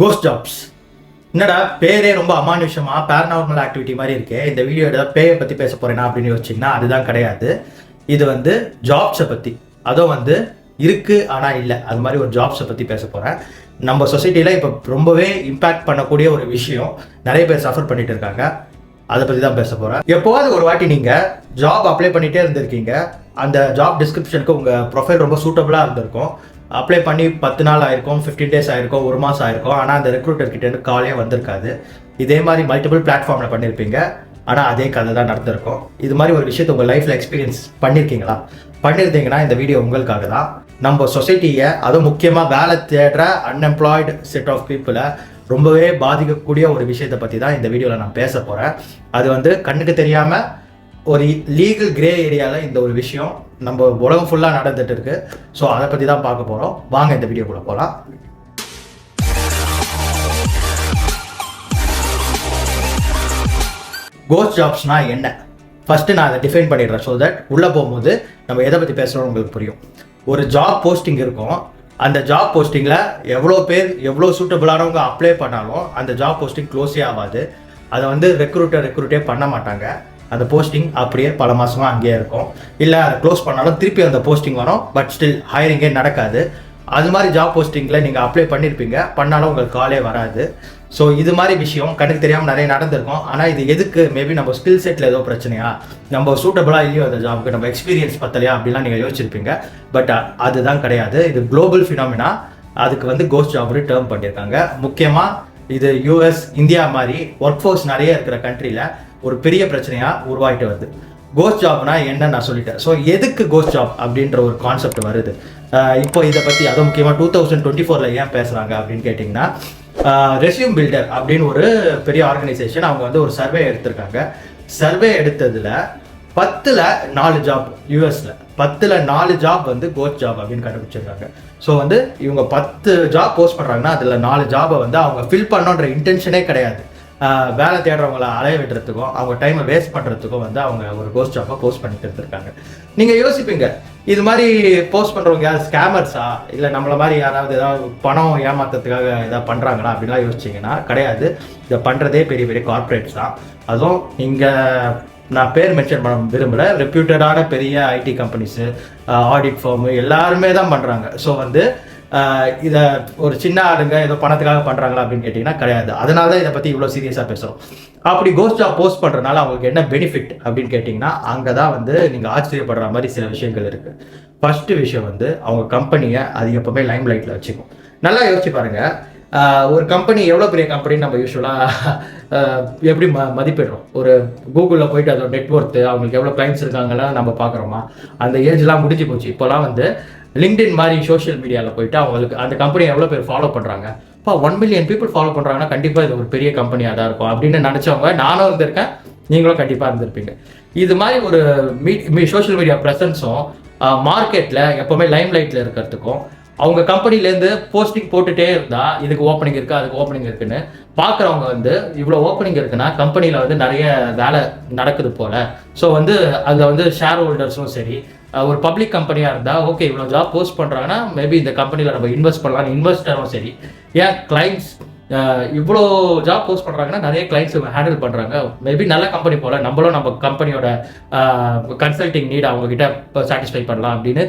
Cost jobs என்னடா பேரே ரொம்ப அமானுஷமாக பேரநார்மல் ஆக்டிவிட்டி மாதிரி இருக்கு. இந்த வீடியோ ஏதாவது பேயை பற்றி பேச போகிறேன்னா அப்படின்னு யோசிச்சிங்கன்னா அதுதான் கிடையாது. இது வந்து ஜாப்ஸை பற்றி அதுவும் வந்து இருக்குது ஆனால் இல்லை. அது மாதிரி ஒரு ஜாப்ஸை பற்றி பேச போகிறேன் நம்ம சொசைட்டியில் இப்போ ரொம்பவே இம்பேக்ட் பண்ணக்கூடிய ஒரு விஷயம் நிறைய பேர் சஃபர் பண்ணிட்டு இருக்காங்க. அதை பற்றி தான் பேச போகிறேன் எப்போவாது ஒரு வாட்டி நீங்கள் ஜாப் அப்ளை பண்ணிகிட்டே இருந்திருக்கீங்க. அந்த ஜாப் டிஸ்கிரிப்ஷனுக்கு உங்கள் ப்ரொஃபைல் ரொம்ப சூட்டபுளாக இருந்திருக்கும். அப்ளை பண்ணி பத்து நாள் ஆயிருக்கும் ஃபிஃப்டீன் டேஸ் ஆயிருக்கும் ஒரு மாதம் ஆயிருக்கும். ஆனால் அந்த ரெக்ரூட்டர் கிட்டேருந்து காலே வந்திருக்காது? இதே மாதிரி மல்டிபிள் பிளாட்ஃபார்மில் பண்ணியிருப்பீங்க ஆனால் அதே கதை தான் நடந்திருக்கும். இது மாதிரி ஒரு விஷயத்தை உங்கள் லைஃப்பில் எக்ஸ்பீரியன்ஸ் பண்ணியிருக்கீங்களா பண்ணியிருந்தீங்கன்னா இந்த வீடியோ உங்களுக்காக தான். நம்ம சொசைட்டியை அதுவும் முக்கியமாக வேலை தேடுற அன்எம்ப்ளாய்டு செட் ஆஃப் பீப்புளை ரொம்பவே பாதிக்கக்கூடிய ஒரு விஷயத்தை பற்றி தான் இந்த வீடியோவில் நான் பேச போகிறேன் அது வந்து கண்ணுக்கு தெரியாமல் ஒரு லீகல் கிரே ஏரியாவில் இந்த ஒரு விஷயம் நம்ம உலகம் ஃபுல்லாக நடந்துட்டு இருக்கு ஸோ அதை பற்றி தான் பார்க்க போகிறோம் வாங்க இந்த வீடியோக்குள்ளே போகலாம் கோஸ்ட் ஜாப்ஸ்னா என்ன? ஃபஸ்ட்டு நான் அதை டிஃபைன் பண்ணிடுறேன் ஸோ தட் உள்ளே போகும்போது நம்ம எதை பற்றி பேசுகிறோம் உங்களுக்கு புரியும். ஒரு ஜாப் போஸ்டிங் இருக்கும். அந்த ஜாப் போஸ்டிங்கில் எவ்வளோ பேர் எவ்வளோ சூட்டபுளானவங்க அப்ளை பண்ணாலும் அந்த ஜாப் போஸ்டிங் க்ளோஸே ஆகாது. அதை வந்து ரெக்ரூட்டர் ரெக்ரூட்டே பண்ண மாட்டாங்க. அந்த போஸ்டிங் அப்படியே பல மாதமாக அங்கேயே இருக்கும். இல்லை அதை க்ளோஸ் பண்ணாலும் திருப்பி அந்த போஸ்டிங் வரும். பட் ஸ்டில் ஹையரிங்கே நடக்காது. அது மாதிரி ஜாப் போஸ்டிங்கில் நீங்கள் அப்ளை பண்ணியிருப்பீங்க பண்ணாலும் உங்களுக்கு காலே வராது. ஸோ இது மாதிரி விஷயம் கண்ணுக்கு தெரியாமல் நிறைய நடந்திருக்கும். ஆனால் இது எதுக்கு? மேபி நம்ம ஸ்கில் செட்டில் ஏதோ பிரச்சனையா? நம்ம சூட்டபிளாக இல்லையோ அந்த ஜாபுக்கு நம்ம எக்ஸ்பீரியன்ஸ் பத்தலையா? அப்படிலாம் நீங்கள் யோசிச்சிருப்பீங்க. பட் அதுதான் கிடையாது. இது குளோபல் ஃபினாமினா அதுக்கு வந்து கோஸ்ட் ஜாப்னு டேர்ம் பண்ணியிருக்காங்க. முக்கியமாக இது யூஎஸ் இந்தியா மாதிரி ஒர்க் ஃபோர்ஸ் நிறைய இருக்கிற கண்ட்ரியில் ஒரு பெரிய பிரச்சனையாக உருவாகிட்டு வருது. கோஸ்ட் ஜாப்னா என்ன நான் சொல்லிட்டேன். ஸோ எதுக்கு கோஸ்ட் ஜாப் அப்படின்ற ஒரு கான்செப்ட் வருது? இப்போ இதை பற்றி அதுவும் முக்கியமாக டூ தௌசண்ட் டுவெண்ட்டி ஃபோரில் ஏன் பேசுகிறாங்க அப்படின்னு கேட்டிங்கன்னா ரெஸ்யூம் பில்டர் அப்படின்னு ஒரு பெரிய ஆர்கனைசேஷன் அவங்க வந்து ஒரு சர்வே எடுத்திருக்காங்க. சர்வே எடுத்ததில் பத்தில் நாலு ஜாப் யூஎஸில் பத்தில் நாலு ஜாப் வந்து கோச் ஜாப் அப்படின்னு கண்டுபிடிச்சிருக்காங்க. ஸோ வந்து இவங்க பத்து ஜாப் போஸ்ட் பண்ணுறாங்கன்னா அதில் நாலு ஜாபை வந்து அவங்க ஃபில் பண்ணோன்ற இன்டென்ஷனே கிடையாது. வேலை தேடுறவங்கள அலைய விடுறதுக்கும் அவங்க டைமை வேஸ்ட் பண்ணுறதுக்கும் வந்து அவங்க ஒரு கோஸ்ட் ஜாப்பை போஸ்ட் பண்ணிட்டு இருந்திருக்காங்க. நீங்கள் யோசிப்பீங்க இது மாதிரி போஸ்ட் பண்ணுறவங்க யார் ஸ்கேமர்ஸா இல்லை நம்மள மாதிரி யாராவது ஏதாவது பணம் ஏமாத்துறதுக்காக ஏதாவது பண்ணுறாங்களா அப்படின்லாம் யோசிச்சிங்கன்னா கிடையாது. இதை பண்ணுறதே பெரிய பெரிய கார்ப்பரேட்ஸ் தான். அதுவும் நீங்கள் நான் பேர் மென்ஷன் பண்ண விரும்பலை. ரெப்யூட்டடான பெரிய ஐடி கம்பெனிஸு ஆடிட் ஃபார்மு எல்லாருமே தான் பண்ணுறாங்க ஸோ வந்து இதை ஒரு சின்ன ஆளுங்க ஏதோ பணத்துக்காக பண்ணுறாங்களா அப்படின்னு கேட்டிங்கன்னா கிடையாது. அதனால தான் இதை பற்றி இவ்வளோ சீரியஸாக பேசுகிறோம் அப்படி கோஸ்ட் ஜாப் போஸ்ட் பண்ணுறதுனால அவங்களுக்கு என்ன பெனிஃபிட் அப்படின்னு கேட்டிங்கன்னா அங்கே தான் வந்து நீங்கள் ஆச்சரியப்படுற மாதிரி சில விஷயங்கள் இருக்குது ஃபஸ்ட்டு விஷயம் வந்து அவங்க கம்பெனியை அது எப்போவுமே லைம் லைட்டில் வச்சுக்கும். நல்லா யோசிச்சு பாருங்கள் ஒரு கம்பெனி எவ்வளோ பெரிய கம்பெனி நம்ம யூஸ்வலாக எப்படி ம மதிப்பிடுறோம்? ஒரு கூகுளில் போயிட்டு அதோட நெட்ஒர்த்து அவங்களுக்கு எவ்வளோ கிளைண்ட்ஸ் இருக்காங்கலாம் நம்ம பார்க்குறோமா? அந்த ஏஜ்லாம் முடிஞ்சு போச்சு. இப்போலாம் வந்து லிங்க்டின் மாதிரி சோஷியல் மீடியாவில் போயிட்டு அவங்களுக்கு அந்த கம்பெனி எவ்வளோ பேர் ஃபாலோ பண்ணுறாங்க இப்போ ஒன் மில்லியன் பீப்புள் ஃபாலோ பண்ணுறாங்கன்னா கண்டிப்பாக இது ஒரு பெரிய கம்பெனியாக தான் இருக்கும். அப்படின்னு நினச்சவங்க நானும் இருந்திருக்கேன். நீங்களும் கண்டிப்பாக இருந்திருப்பீங்க. இது மாதிரி ஒரு மீ சோஷியல் மீடியா ப்ரெசன்ஸும் மார்க்கெட்டில் எப்போவுமே லைம் லைட்டில் இருக்கிறதுக்கும் அவங்க கம்பெனிலேருந்து போஸ்டிங் போட்டுட்டே இருந்தா இதுக்கு ஓப்பனிங் இருக்கு அதுக்கு ஓப்பனிங் இருக்குன்னு பார்க்குறவங்க வந்து இவ்வளோ ஓப்பனிங் இருக்குன்னா கம்பெனியில் வந்து நிறைய வேலை நடக்குது போல. ஸோ வந்து அதில் வந்து ஷேர் ஹோல்டர்ஸும் சரி ஒரு பப்ளிக் கம்பெனியாக இருந்தால் ஓகே இவ்வளோ ஜாப் போஸ்ட் பண்ணுறாங்கன்னா மேபி இந்த கம்பெனியில் நம்ம இன்வெஸ்ட் பண்ணலாம். இன்வெஸ்டரும் சரி. ஏன் கிளைண்ட்ஸ் இவ்வளோ ஜாப் போஸ்ட் பண்ணுறாங்கன்னா நிறைய கிளைண்ட்ஸ் ஹேண்டில் பண்ணுறாங்க மேபி நல்ல கம்பெனி போல நம்மளும் நம்ம கம்பெனியோட கன்சல்டிங் நீட் அவங்ககிட்ட சாட்டிஸ்ஃபை பண்ணலாம் அப்படின்னு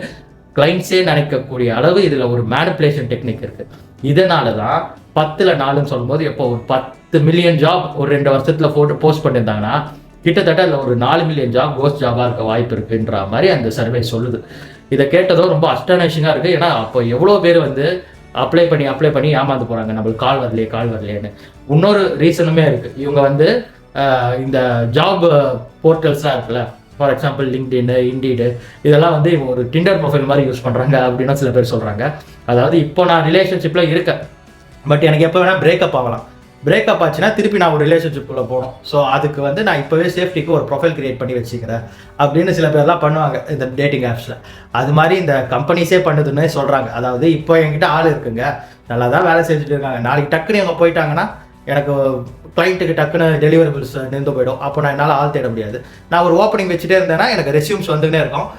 கிளைண்ட்ஸே நினைக்கக்கூடிய அளவு இதில் ஒரு மேனிப்புலேஷன் டெக்னிக் இருக்கு. இதனால தான் பத்தில் நாலுன்னு சொல்லும்போது எப்போ ஒரு பத்து மில்லியன் ஜாப் ஒரு ரெண்டு வருஷத்தில் போட்டு போஸ்ட் பண்ணியிருந்தாங்கன்னா கிட்டத்தட்ட அதில் ஒரு நாலு மில்லியன் ஜாப் கோஸ்ட் ஜாபாக இருக்க வாய்ப்பு இருக்குன்ற மாதிரி அந்த சர்வே சொல்லுது. இதை கேட்டதும் ரொம்ப அஸ்டானிஷிங்காக இருக்குது ஏன்னா அப்போ எவ்வளோ பேர் வந்து அப்ளை பண்ணி அப்ளை பண்ணி ஏமாந்து போகிறாங்க நம்மளுக்கு கால் வரலையே கால் வரலையேன்னு. இன்னொரு ரீசனுமே இருக்குது இவங்க வந்து இந்த ஜாப் போர்ட்டல்ஸ்லாம் இருக்குல்ல ஃபார் எக்ஸாம்பிள் லிங்க்டின் இண்டீடு இதெல்லாம் வந்து இவங்க ஒரு டிண்டர் ப்ரொஃபைல் மாதிரி யூஸ் பண்ணுறாங்க அப்படின்னு சில பேர் சொல்கிறாங்க அதாவது இப்போ நான் ரிலேஷன்ஷிப்பில் இருக்கேன். பட் எனக்கு எப்போ வேணால் பிரேக்கப் ஆகலாம். பிரேக்கப் ஆச்சுன்னா திருப்பி நான் ஒரு ரிலேஷன்ஷிப்புக்குள்ளே போகணும். ஸோ அதுக்கு வந்து நான் இப்போவே சேஃப்டிக்கு ஒரு ப்ரொஃபைல் கிரியேட் பண்ணி வச்சுக்கிறேன். அப்படின்னு சில பேர்லாம் பண்ணுவாங்க இந்த டேட்டிங் ஆப்ஸில் அது மாதிரி இந்த கம்பெனிஸே பண்ணுதுன்னே சொல்கிறாங்க அதாவது இப்போ என்கிட்ட ஆள் இருக்குங்க. நல்லா தான் வேலை செஞ்சுட்டு இருக்காங்க. நாளைக்கு டக்குன்னு இவங்க போயிட்டாங்கன்னா எனக்கு கிளைண்ட்டுக்கு டக்குன்னு டெலிவரபிள்ஸ் நின்று போயிடும். அப்போ நான் என்னால் ஆள் தேட முடியாது. நான் ஒரு ஓப்பனிங் வச்சுட்டே இருந்தேன்னா எனக்கு ரெஸ்யூம்ஸ் வந்துகிட்டே இருக்கும்.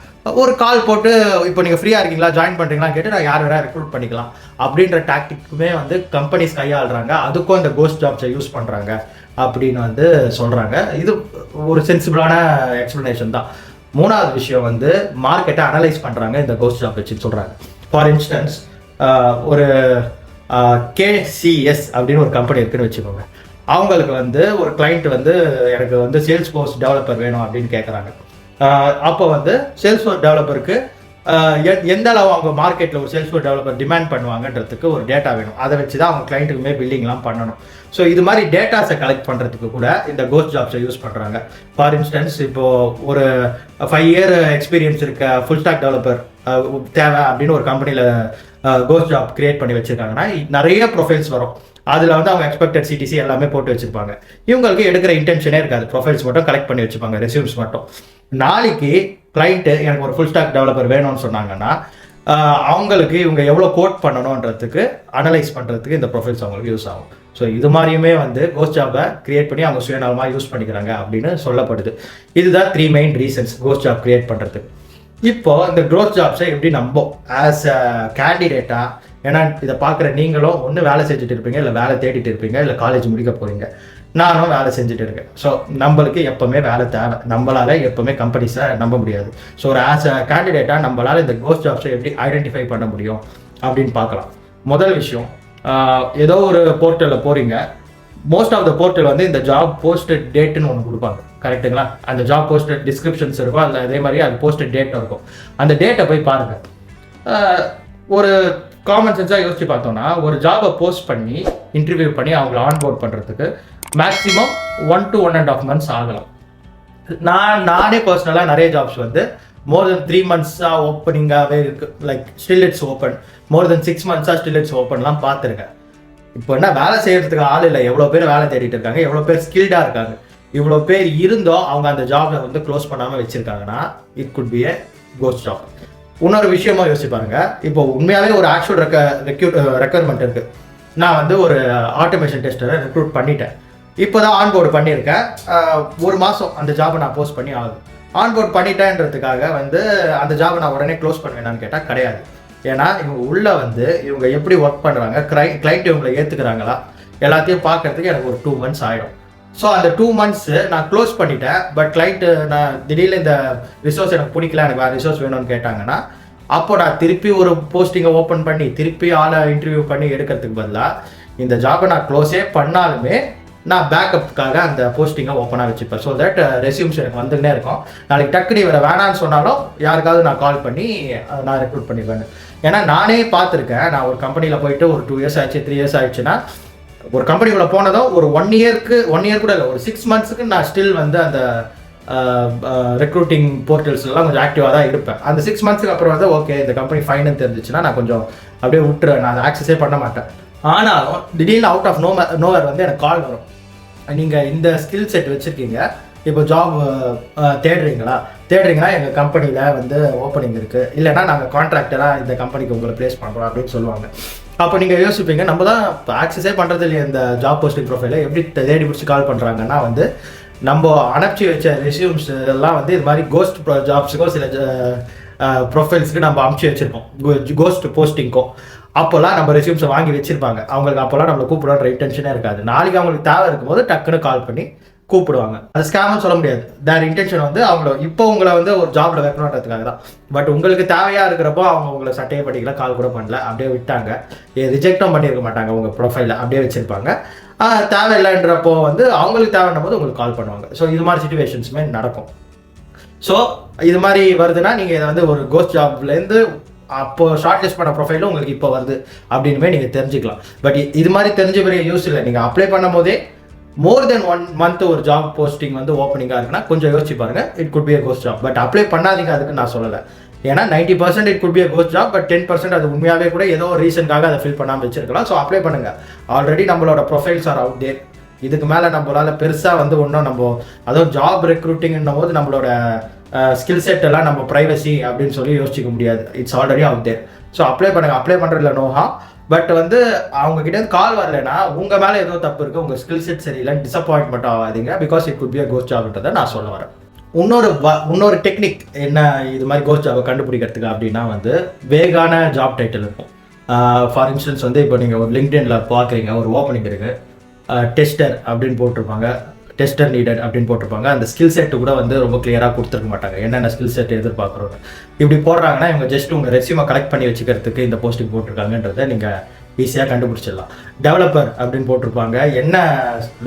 ஒரு கால் போட்டு இப்போ நீங்கள் ஃப்ரீயாக இருக்கீங்களா? ஜாயின் பண்ணுறீங்களா கேட்டு நான் யார் வேணா ரெக்ரூட் பண்ணிக்கலாம். அப்படின்ற டாக்டிக்குமே வந்து கம்பெனிஸ் கையாளுறாங்க. அதுக்கும் இந்த கோஸ்ட் ஜாப்ஸை யூஸ் பண்ணுறாங்க அப்படின்னு வந்து சொல்கிறாங்க இது ஒரு சென்சிபிளான எக்ஸ்ப்ளனேஷன் தான். மூணாவது விஷயம் வந்து மார்க்கெட்டை அனலைஸ் பண்ணுறாங்க இந்த கோஸ்ட் ஜாப் வச்சு சொல்கிறாங்க ஃபார் இன்ஸ்டன்ஸ் ஒரு கேசிஎஸ் அப்படின்னு ஒரு கம்பெனி இருக்குன்னு வச்சுக்கோங்க. அவங்களுக்கு வந்து ஒரு கிளைண்ட் வந்து எனக்கு வந்து சேல்ஸ் ஃபோர்ஸ் டெவலப்பர் வேணும் அப்படின்னு கேட்குறாங்க அப்போ வந்து சேல்ஸ் ஃபோர்ஸ் டெவலப்பருக்கு எந்த அளவு அவங்க மார்க்கெட்டில் ஒரு சேல்ஸ் டெவலப்பர் டிமாண்ட் பண்ணுவாங்கன்றதுக்கு ஒரு டேட்டா வேணும். அதை வச்சு தான் அவங்க கிளைண்ட்டுக்குமே பில்லிங்லாம் பண்ணணும். ஸோ இது மாதிரி டேட்டாஸை கலெக்ட் பண்ணுறதுக்கு கூட இந்த கோஸ்ட் ஜாப்ஸை யூஸ் பண்ணுறாங்க ஃபார் இன்ஸ்டன்ஸ் இப்போது ஒரு ஃபைவ் இயர் எக்ஸ்பீரியன்ஸ் இருக்க ஃபுல் ஸ்டாக் டெவலப்பர் தேவை அப்படின்னு ஒரு கம்பெனியில் கோஸ்ட் ஜாப் கிரியேட் பண்ணி வச்சுருக்காங்கன்னா நிறைய ப்ரொஃபைல்ஸ் வரும். அதில் வந்து அவங்க எக்ஸ்பெக்டட் சிடிசி எல்லாமே போட்டு வச்சுருப்பாங்க. இவங்களுக்கு எடுக்கிற இன்டென்ஷனே இருக்காது. ப்ரொஃபைல்ஸ் மட்டும் கலெக்ட் பண்ணி வச்சுப்பாங்க. ரெசியூம்ஸ் மட்டும். நாளைக்கு கிளைண்ட்டு எனக்கு ஒரு ஃபுல் ஸ்டாக் டெவலப்பர் வேணும்னு சொன்னாங்கன்னா அவங்களுக்கு இவங்க எவ்வளோ கோட் பண்ணணுன்றதுக்கு அனலைஸ் பண்ணுறதுக்கு இந்த ப்ரொஃபைல்ஸ் அவங்களுக்கு யூஸ் ஆகும். ஸோ இது மாதிரியுமே வந்து கோஸ்ட் ஜாப்பை கிரியேட் பண்ணி அவங்க சுயநலமாக யூஸ் பண்ணிக்கிறாங்க அப்படின்னு சொல்லப்படுது. இதுதான் three main reasons ghost job create பண்ணுறதுக்கு இப்போ இந்த க்ரோத் ஜாப்ஸை எப்படி நம்போ ஆஸ் அ கேண்டிடேட்டாக ஏன்னா இதை பார்க்குற நீங்களும் ஒன்று வேலை செஞ்சுட்டு இருப்பீங்க இல்லை வேலை தேடிட்டு இருப்பீங்க இல்லை காலேஜ் முடிக்க போகிறீங்க நானும் வேலை செஞ்சுட்டு இருக்கேன். ஸோ நம்மளுக்கு எப்போவுமே வேலை தேவை. நம்மளால எப்போவுமே கம்பெனிஸை நம்ப முடியாது. ஸோ ஒரு ஆஸ் அ கேண்டிடேட்டாக நம்மளால் இந்த கோஸ்ட் ஜாப்ஸை எப்படி ஐடென்டிஃபை பண்ண முடியும் அப்படின்னு பார்க்கலாம். முதல் விஷயம் ஏதோ ஒரு போர்ட்டலில் போகிறீங்க மோஸ்ட் ஆஃப் த போர்ட்டல் வந்து இந்த ஜாப் போஸ்டட் டேட்டுன்னு ஒன்று கொடுப்பாங்க. கரெக்ட்டுங்களா அந்த ஜாப் போஸ்டட் டிஸ்கிரிப்ஷன்ஸ் இருக்கும் அதில் அதே மாதிரி அது போஸ்டட் டேட் இருக்கும். அந்த டேட்டை போய் பாருங்கள் ஒரு காமன் சென்ஸாக யோசிச்சு பார்த்தோம்னா ஒரு ஜாபை போஸ்ட் பண்ணி இன்டர்வியூ பண்ணி அவங்கள ஆன்போர்ட் பண்ணுறதுக்கு maximum one to one and half months ஆகலாம். நான் நானே பர்சனலாக நிறைய ஜாப்ஸ் வந்து மோர் தென் த்ரீ மந்த்ஸாக ஓப்பனிங்காகவே இருக்கு. Like still it's open more than six மந்த்ஸாக still it's ஓப்பன்லாம் பார்த்துருக்கேன். இப்போ என்ன வேலை செய்கிறதுக்கு ஆள் இல்லை. எவ்வளோ பேர் வேலை தேடிட்டு இருக்காங்க. எவ்வளோ பேர் ஸ்கில்டாக இருக்காங்க. இவ்வளோ பேர் இருந்தோ அவங்க அந்த ஜாப்ல வந்து க்ளோஸ் பண்ணாமல் வச்சுருக்காங்கன்னா it could be a ghost job இன்னொரு விஷயமா யோசிச்சு பாருங்க. இப்போ உண்மையாகவே ஒரு ஆக்சுவல் ரெக்க ரெக்யூட் ரெக்குவயர்மெண்ட் இருக்கு. நான் வந்து ஒரு ஆட்டோமேஷன் டெஸ்டரை ரெக்ரூட் பண்ணிட்டேன். இப்போ தான் ஆன்போர்டு பண்ணியிருக்கேன் ஒரு மாதம் அந்த ஜாபை நான் போஸ்ட் பண்ணி ஆகுது ஆன்போர்ட் பண்ணிட்டேன்றதுக்காக வந்து அந்த ஜாபை நான் உடனே க்ளோஸ் பண்ணுவேனான்னு கேட்டால் கிடையாது. ஏன்னா இவங்க உள்ளே வந்து இவங்க எப்படி ஒர்க் பண்ணுறாங்க கிளை கிளைண்ட் இவங்களை ஏற்றுக்கிறாங்களா எல்லாத்தையும் பார்க்கறதுக்கு எனக்கு ஒரு டூ மந்த்ஸ் ஆகிடும் ஸோ அந்த டூ மந்த்ஸ் நான் க்ளோஸ் பண்ணிட்டேன். பட் கிளைண்ட்டு நான் திடீர்னு இந்த ரிசோர்ஸ் எனக்கு பிடிக்கல எனக்கு வேறு ரிசோர்ஸ் வேணும்னு கேட்டாங்கன்னா அப்போ நான் திருப்பி ஒரு போஸ்டிங்கை ஓப்பன் பண்ணி திருப்பி ஆளை இன்டர்வியூ பண்ணி எடுக்கிறதுக்கு பதிலாக இந்த ஜாபை நான் க்ளோஸே பண்ணாலுமே நான் பேக்கப்புக்காக அந்த போஸ்டிங்கை ஓப்பனாக வச்சுப்பேன். ஸோ தட் ரெசியூம்ஸ் எனக்கு வந்துகிட்டே இருக்கும். நாளைக்கு டக்குனி இவரை வேணான்னு சொன்னாலும் யாருக்காவது நான் கால் பண்ணி நான் ரெக்ரூட் பண்ணிடுவேன் ஏன்னா நானே பார்த்துருக்கேன். நான் ஒரு கம்பெனியில் போயிட்டு ஒரு டூ இயர்ஸ் ஆயிடுச்சு த்ரீ இயர்ஸ் ஆயிடுச்சுன்னா ஒரு கம்பெனிக்குள்ள போனதும் ஒரு ஒன் இயர்க்கு ஒன் இயர் கூட இல்லை ஒரு சிக்ஸ் மந்த்ஸுக்கு நான் ஸ்டில் வந்து அந்த ரெக்ரூட்டிங் போர்ட்டல்ஸ்லாம் கொஞ்சம் ஆக்டிவாக தான் இருப்பேன். அந்த சிக்ஸ் மந்த்ஸ்க்கு அப்புறம் வந்து ஓகே இந்த கம்பெனி ஃபைனல் தெரிஞ்சிச்சுன்னா நான் கொஞ்சம் அப்படியே விட்டுருவேன். நான் அதை ஆக்சஸே பண்ண மாட்டேன். ஆனாலும் திடீர்னு அவுட் ஆஃப் நோ நோவர் வந்து எனக்கு கால் வரும். நீங்கள் இந்த ஸ்கில் செட் வச்சுருக்கீங்க. இப்போ ஜாப் தேடுறீங்களா? தேடுறீங்கன்னா எங்கள் கம்பெனியில் வந்து ஓப்பனிங் இருக்குது இல்லைன்னா நாங்கள் கான்ட்ராக்டராக இந்த கம்பெனிக்கு உங்களை ப்ளேஸ் பண்ணுறோம் அப்படின்னு சொல்லுவாங்க. அப்போ நீங்கள் யோசிப்பீங்க நம்ம தான் ஆக்சஸே பண்ணுறது இல்லையா இந்த ஜாப் போஸ்டிங் ப்ரொஃபைலை எப்படி தேடி பிடிச்சி கால் பண்ணுறாங்கன்னா வந்து நம்ம அனுப்பிச்சி வச்ச ரெசியூம்ஸ் எல்லாம் வந்து இது மாதிரி கோஸ்ட் ஜாப்ஸுக்கோ சில ப்ரொஃபைல்ஸ்க்கு நம்ம அமுச்சு வச்சிருப்போம். கோஸ்ட் போஸ்டிங்க்கோ அப்போல்லாம் நம்ம ரெசியூம்ஸை வாங்கி வச்சுருப்பாங்க. அவங்களுக்கு அப்போல்லாம் நம்மளை கூப்பிடுற இன்டென்ஷனே இருக்காது. நாளைக்கு அவங்களுக்கு தேவை இருக்கும்போது டக்குன்னு கால் பண்ணி கூப்பிடுவாங்க. அது ஸ்கேம்னு சொல்ல முடியாது. தேர் இன்டென்ஷன் வந்து அவங்கள இப்போ உங்களை வந்து ஒரு ஜாப்ல வைக்கணுன்றதுக்காக தான் பட் உங்களுக்கு தேவையா இருக்கிறப்போ அவங்க உங்களை சட்டையை படிக்கல கால் கூட பண்ணல. அப்படியே விட்டாங்க. ரிஜெக்டும் பண்ணியிருக்க மாட்டாங்க உங்க ப்ரொஃபைல அப்படியே வச்சிருப்பாங்க. தேவையில்லைன்றப்போ வந்து அவங்களுக்கு தேவைன்ற போது உங்களுக்கு கால் பண்ணுவாங்க. ஸோ இது மாதிரி சுச்சுவேஷன்ஸுமே நடக்கும். ஸோ இது மாதிரி வருதுன்னா நீங்கள் இதை வந்து ஒரு கோஸ்ட் ஜாப்லேருந்து அப்போ ஷார்ட் லிஸ்ட் பண்ண ப்ரொஃபைலும் உங்களுக்கு இப்போ வருது. அப்படின்னுமே நீங்கள் தெரிஞ்சுக்கலாம். பட் இது மாதிரி தெரிஞ்ச பெரிய யூஸ் இல்லை. நீங்கள் அப்ளை பண்ணும் போதே மோர் தென் ஒன் மந்த் ஒரு ஜாப் போஸ்டிங் வந்து ஓப்பனிங்காக இருக்குன்னா கொஞ்சம் யோசிச்சு பாருங்கள் it could be a ghost job but apply பண்ணாதீங்க அதுக்கு நான் சொல்லலை. ஏன்னா ninety percent it could be a ghost job but ten percent அது உண்மையாகவே கூட ஏதோ ஒரு ரீசனுக்காக அதை ஃபில் பண்ணாமல் வச்சிருக்கலாம். ஸோ அப்ளை பண்ணுங்கள் ஆல்ரெடி நம்மளோட ப்ரொஃபைல்ஸ் ஆர் அவுட் தேர் இதுக்கு மேலே நம்மளால பெருசாக வந்து ஒன்றும் நம்ம அதுவும் ஜாப் ரெக்ரூட்டிங்னும் போது நம்மளோட ஸ்கில் செட் எல்லாம் நம்ம ப்ரைவசி அப்படின்னு சொல்லி யோசிச்சுக்க முடியாது. It's already out there so apply பண்ணுங்க. அப்ளை பண்ணுறதுல நோஹா பட் வந்து அவங்க கிட்ட இருந்து கால் வரலைன்னா உங்க மேல ஏதோ தப்பு இருக்கு உங்க ஸ்கில் செட் சரியில்லை டிசப்பாயின்ட்மெண்ட் ஆகாதீங்க because it could be a ghost ஜாப்ன்றதை நான் சொல்ல வரேன். இன்னொரு வ- இன்னொரு டெக்னிக் என்ன இது மாதிரி கோஸ்ட் ஜாபை கண்டுபிடிக்கிறதுக்கு அப்படின்னா வந்து வேகான ஜாப் டைட்டில் இருக்கும் ஃபார் இன்ஸ்டன்ஸ் வந்து இப்போ நீங்கள் ஒரு லிங்க்டின்ல பார்க்குறீங்க ஒரு ஓப்பனிங் இருக்கு. டெஸ்டர் அப்படின்னு போட்டிருப்பாங்க. டெஸ்டர் நீடட் அப்படின்னு போட்டிருப்பாங்க. அந்த ஸ்கில் செட்டு கூட வந்து ரொம்ப கிளியராக கொடுத்துருக்க மாட்டாங்க. என்னென்ன ஸ்கில் செட் எதிர்பார்க்குறோம் இப்படி போடுறாங்கன்னா இவங்க ஜஸ்ட் உங்கள் ரெசியூமை கலெக்ட் பண்ணி வச்சுக்கிறதுக்கு இந்த போஸ்டிங் போட்டிருக்காங்கன்றதை நீங்கள் ஈஸியாக கண்டுபிடிச்சிடலாம். டெவலப்பர் அப்படின்னு போட்டிருப்பாங்க. என்ன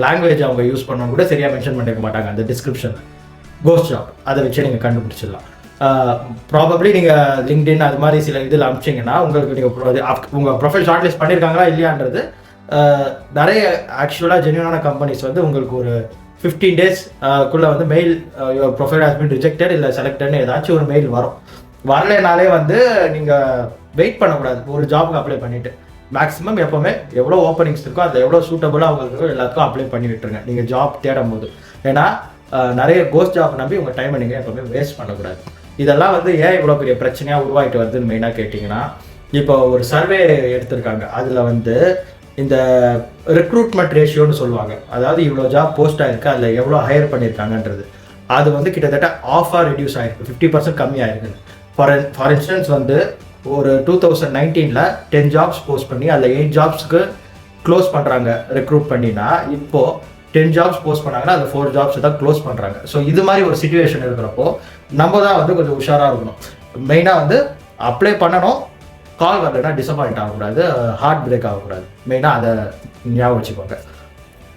லாங்குவேஜ் அவங்க யூஸ் பண்ணணும் கூட சரியாக மென்ஷன் பண்ணிக்க மாட்டாங்க. அந்த டிஸ்கிரிப்ஷன் கோஸ்ட் ஜாப் அதை வச்சு நீங்கள் கண்டுபிடிச்சிடலாம். ப்ராபப்ளி நீங்கள் லிங்க்டின் அது மாதிரி சில இதில் அனுப்பிச்சிங்கன்னா உங்களுக்கு நீங்கள் உங்கள் ப்ரொஃபைல் ஷார்ட் லிஸ்ட் பண்ணியிருக்காங்களா இல்லையான்றது நிறைய ஆக்சுவலாக ஜென்யூனான கம்பெனிஸ் வந்து உங்களுக்கு ஒரு ஃபிஃப்டீன் டேஸ் குள்ளே வந்து mail profile has been rejected இல்லை செலக்டட்னு ஏதாச்சும் ஒரு மெயில் வரும். வரலைனாலே வந்து நீங்கள் வெயிட் பண்ணக்கூடாது. ஒரு ஜாபுக்கு அப்ளை பண்ணிவிட்டு மேக்ஸிமம் எப்போவுமே எவ்வளோ ஓப்பனிங்ஸ் இருக்கோ அதை எவ்வளோ சூட்டபுளாக உங்களுக்கு இருக்கோ எல்லாத்துக்கும் அப்ளை பண்ணி விட்டுருங்க. நீங்கள் ஜாப் தேடும் போது. ஏன்னா நிறைய கோஸ்ட் ஜாப் நம்பி உங்கள் டைமை நீங்கள் எப்போவுமே வேஸ்ட் பண்ணக்கூடாது. இதெல்லாம் வந்து ஏன் இவ்வளோ பெரிய பிரச்சனையாக உருவாகிட்டு வருதுன்னு மெயினாக கேட்டிங்கன்னா இப்போ ஒரு சர்வே எடுத்திருக்காங்க. அதில் வந்து இந்த ரெக்ரூட்மெண்ட் ரேஷியோன்னு சொல்லுவாங்க. அதாவது இவ்வளோ ஜாப் போஸ்ட் ஆயிருக்கு அதில் எவ்வளோ ஹையர் பண்ணியிருக்காங்கன்றது அது வந்து கிட்டத்தட்ட ஆஃபாக ரெடியூஸ் ஆகிருக்கு ஃபிஃப்டி பர்சன்ட் கம்மி ஆயிருக்கு. ஃபார் ஃபார் இன்ஸ்டன்ஸ் வந்து ஒரு டூ தௌசண்ட் நைன்டீனில் டென் ஜாப்ஸ் போஸ்ட் பண்ணி அதில் எயிட் ஜாப்ஸுக்கு க்ளோஸ் பண்ணுறாங்க ரெக்ரூட் பண்ணினா இப்போது டென் ஜாப்ஸ் போஸ்ட் பண்ணாங்கன்னா அது ஃபோர் ஜாப்ஸ் தான் க்ளோஸ் பண்ணுறாங்க ஸோ இது மாதிரி ஒரு சுச்சுவேஷன் இருக்கிறப்போ நம்ம தான் வந்து கொஞ்சம் உஷாராக இருக்கணும். மெயினாக வந்து அப்ளை பண்ணணும். கால் வரலைன்னா டிசப்பாயிண்ட் ஆகக்கூடாது ஹார்ட் பிரேக் ஆகக்கூடாது. மெயினாக அதை ஞாபகம் வச்சுக்கோங்க.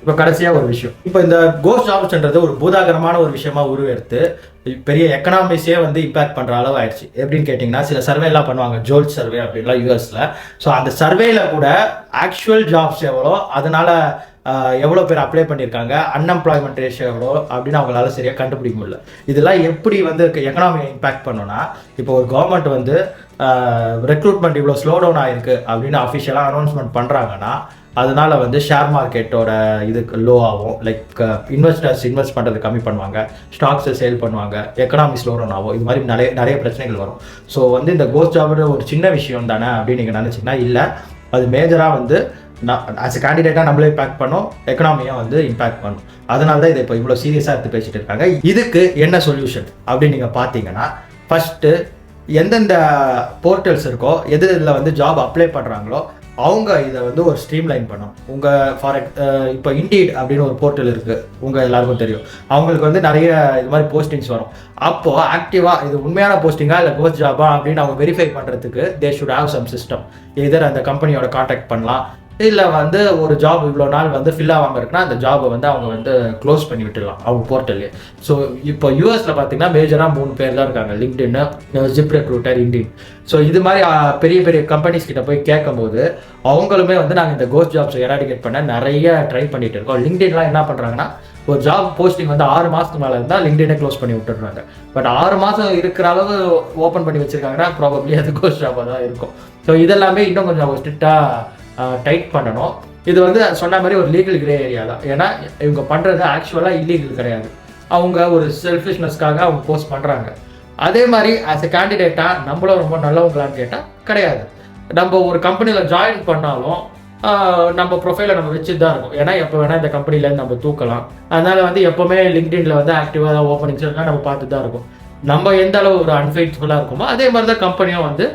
இப்போ கடைசியாக ஒரு விஷயம். இப்போ இந்த கோஸ்ட் ஜாப்ஸ்ன்றது ஒரு பூதாகரமான ஒரு விஷயமா உருவெடுத்து பெரிய எக்கனாமிக்ஸே வந்து இம்பாக்ட் பண்ணுற அளவு ஆயிடுச்சு. எப்படின்னு கேட்டிங்கன்னா சில சர்வேலாம் எல்லாம் பண்ணுவாங்க ஜோல் சர்வே அப்படின்லாம் யூஎஸில் ஸோ அந்த சர்வேல கூட ஆக்சுவல் ஜாப்ஸ் எவ்வளோ அதனால எவ்வளோ பேர் அப்ளை பண்ணியிருக்காங்க அன்எம்ப்ளாய்மெண்ட் ரேஷியோ எவ்வளோ அப்படின்னு அவங்களால சரியாக கண்டுபிடிக்க முடியல. இதெல்லாம் எப்படி வந்து எக்கனாமிக் இம்பாக்ட் பண்ணுன்னா இப்போ ஒரு கவர்மெண்ட் வந்து ரெக்ரூட்மெண்ட் இவ்வளோ ஸ்லோ டவுன் ஆயிருக்கு அப்படின்னு அஃபிஷியலாக அனௌன்ஸ்மெண்ட் பண்ணுறாங்கன்னா அதனால வந்து ஷேர் மார்க்கெட்டோட இதுக்கு லோ ஆகும். லைக் இன்வெஸ்டர்ஸ் இன்வெஸ்ட் பண்ணுறது கம்மி பண்ணுவாங்க ஸ்டாக்ஸை சேல் பண்ணுவாங்க எக்கனாமி ஸ்லோ டவுன் ஆகும். இது மாதிரி நிறைய நிறைய பிரச்சனைகள் வரும். ஸோ வந்து இந்த கோஸ்ட் ஜாப்னு ஒரு சின்ன விஷயம் தானே அப்படின்னு நீங்கள் நினச்சிங்கன்னா இல்லை. அது மேஜராக வந்து ஆஸ் எ கேண்டிடேட்டாக நம்மளே பேக் பண்ணோம் எக்கனாமியாக வந்து இம்பாக்ட் பண்ணும். அதனால தான் இதை இப்போ இவ்வளோ சீரியஸாக எடுத்து பேசிட்டு இருக்காங்க. இதுக்கு என்ன சொல்யூஷன் அப்படின்னு நீங்கள் பார்த்தீங்கன்னா ஃபஸ்ட்டு எந்தெந்த போர்ட்டல்ஸ் இருக்கோ எது இதில் வந்து ஜாப் அப்ளை பண்ணுறாங்களோ அவங்க இதை வந்து ஒரு ஸ்ட்ரீம் லைன் பண்ணும் உங்கள் ஃபார் இப்போ இண்டீட் அப்படின்னு ஒரு போர்ட்டல் இருக்குது உங்கள் எல்லாருக்கும் தெரியும். அவங்களுக்கு வந்து நிறைய இது மாதிரி போஸ்டிங்ஸ் வரும். அப்போது ஆக்டிவாக இது உண்மையான போஸ்டிங்கா இல்லை கோஸ்ட் ஜாபா அப்படின்னு அவங்க வெரிஃபை பண்ணுறதுக்கு they should have some system either அந்த கம்பெனியோட காண்டாக்ட் பண்ணலாம். இல்லை வந்து ஒரு ஜாப் இவ்வளோ நாள் வந்து ஃபில் ஆகாமல் இருக்குன்னா அந்த ஜாபை வந்து அவங்க வந்து க்ளோஸ் பண்ணி விட்டுடலாம். அவங்க போர்ட்டல்லே ஸோ இப்போ யூஎஸில் பார்த்தீங்கன்னா மேஜராக மூணு பேர் தான் இருக்காங்க. லிங்க்டின்னு ஜிப் ரெக்ரூட்டர் இண்டின் ஸோ இது மாதிரி பெரிய பெரிய கம்பெனிஸ் கிட்ட போய் கேட்கும்போது அவங்களுமே வந்து நாங்கள் இந்த கோஸ்ட் ஜாப்ஸை எராடிகேட் பண்ண நிறைய ட்ரை பண்ணிட்டு இருக்கோம். லிங்க்டின்லாம் என்ன பண்ணுறாங்கன்னா ஒரு ஜாப் போஸ்டிங் வந்து ஆறு மாதத்துக்கு மேலே இருந்தால் லிங்க்டினே க்ளோஸ் பண்ணி விட்டுடுறாங்க. பட் ஆறு மாதம் இருக்கிற அளவு ஓப்பன் பண்ணி வச்சுருக்காங்கன்னா ப்ராபப்ளி அது கோஸ்ட் ஜாபாக தான் இருக்கும். ஸோ இதெல்லாமே இன்னும் கொஞ்சம் ஸ்ட்ரிக்டாக டைட் பண்ணணும். இது வந்து சொன்ன மாதிரி ஒரு லீகல் கிரே ஏரியா தான். ஏன்னா இவங்க பண்ணுறது ஆக்சுவலாக இல்லீகல் கிடையாது. அவங்க ஒரு செல்ஃபிஷ்னஸ்க்காக அவங்க போஸ்ட் பண்ணுறாங்க அதே மாதிரி ஆஸ் எ கேண்டிடேட்டாக நம்மளும் ரொம்ப நல்லவங்களான்னு கேட்டால் கிடையாது. நம்ம ஒரு கம்பெனியில் ஜாயின் பண்ணாலும் நம்ம ப்ரொஃபைலை நம்ம வச்சுட்டு தான் இருக்கும். ஏன்னா எப்போ வேணால் இந்த கம்பெனிலேருந்து நம்ம தூக்கலாம். அதனால வந்து எப்போவுமே லிங்க்டின்ல வந்து ஆக்டிவாக தான் ஓப்பனிங்ஸ் இருக்கா நம்ம பார்த்துட்டு தான் இருக்கும். நம்ம எந்த அளவு ஒரு அன்ஃபெய்ட்ஃபுல்லாக இருக்குமோ அதே மாதிரி தான் கம்பெனியும் வந்து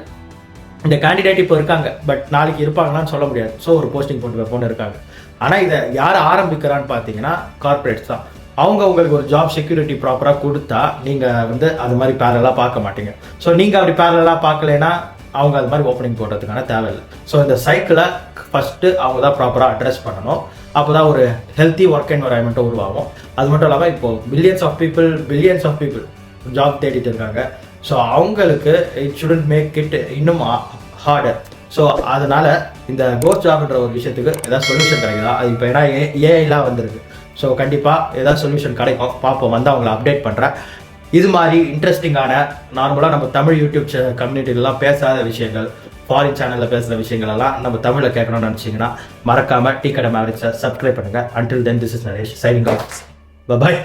இந்த கேண்டிடேட் இப்போ இருக்காங்க பட் நாளைக்கு இருப்பாங்களான்னு சொல்ல முடியாது. ஸோ ஒரு போஸ்டிங் போட்டு போன்று இருக்காங்க. ஆனால் இதை யார் ஆரம்பிக்கிறான்னு பார்த்தீங்கன்னா கார்பரேட்ஸ் தான். அவங்க உங்களுக்கு ஒரு ஜாப் செக்யூரிட்டி ப்ராப்பராக கொடுத்தா நீங்கள் வந்து அது மாதிரி பேரலாக பார்க்க மாட்டீங்க. ஸோ நீங்கள் அப்படி பேரலாக பார்க்கலைன்னா அவங்க அது மாதிரி ஓப்பனிங் போடுறதுக்கான தேவையில்லை. ஸோ இந்த சைக்கிளை ஃபஸ்ட்டு அவங்க தான் ப்ராப்பராக அட்ரஸ் பண்ணணும். அப்போ தான் ஒரு ஹெல்த்தி ஒர்க் என்வரான்மெண்ட்டை உருவாகும். அது மட்டும் இல்லாமல் இப்போது billions of people billions of people job தேடிட்டு இருக்காங்க. ஸோ அவங்களுக்கு இட் ஷுடன்ட் மேக் இட் இன்னும் ஹார்டர் ஸோ அதனால் இந்த கோஸ்ட் ஜாப்ன்ற ஒரு விஷயத்துக்கு ஏதாவது சொல்யூஷன் கிடைக்குதா? அது இப்போ ஏன்னா ஏ ஏஐலாம் வந்திருக்கு. ஸோ கண்டிப்பாக ஏதாவது சொல்யூஷன் கிடைக்கும். பார்ப்போம் வந்து அவங்கள அப்டேட் பண்ணுறேன் இது மாதிரி இன்ட்ரெஸ்டிங்கான நார்மலாக நம்ம தமிழ் யூடியூப் கம்யூனிட்டிலலாம் பேசாத விஷயங்கள் ஃபாரின் சேனலில் பேசுகிற விஷயங்களெல்லாம் நம்ம தமிழில் கேட்கணும்னு நினச்சிங்கன்னா மறக்காமல் டீ கடை மேரேஜை சப்ஸ்கிரைப் பண்ணுங்கள் until then this is Naresh signing off bye bye